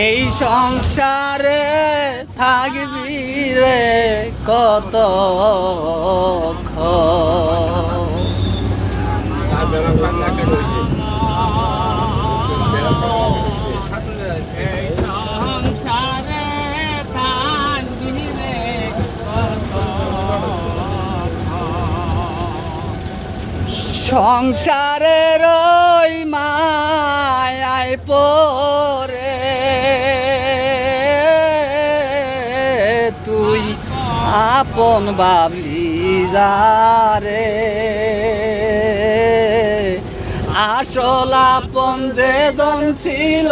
এই সংসারে থাকবি রে কত সংসারে থাকবি রে তুই আপন বাবলি যারে আসল আপন যেজন ছিল,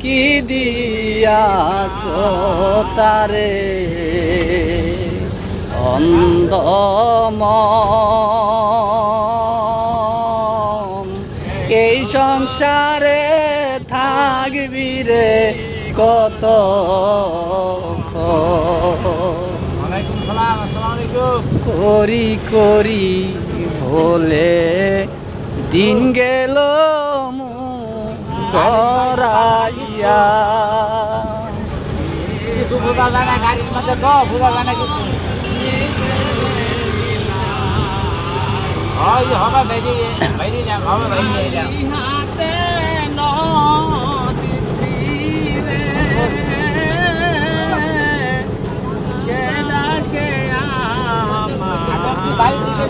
কি দিয়াছ তারে? অন্ধমন, এই সংসারে থাকবি রে কত করি করি ভোলে দিন গেল করাইয়া কিছু বোঝা যায় না গাড়ির মধ্যে তো? বোঝা যায় না কিছু ওই যে হবে বেরিয়ে বেরিয়ে যাম হবে বেরিয়ে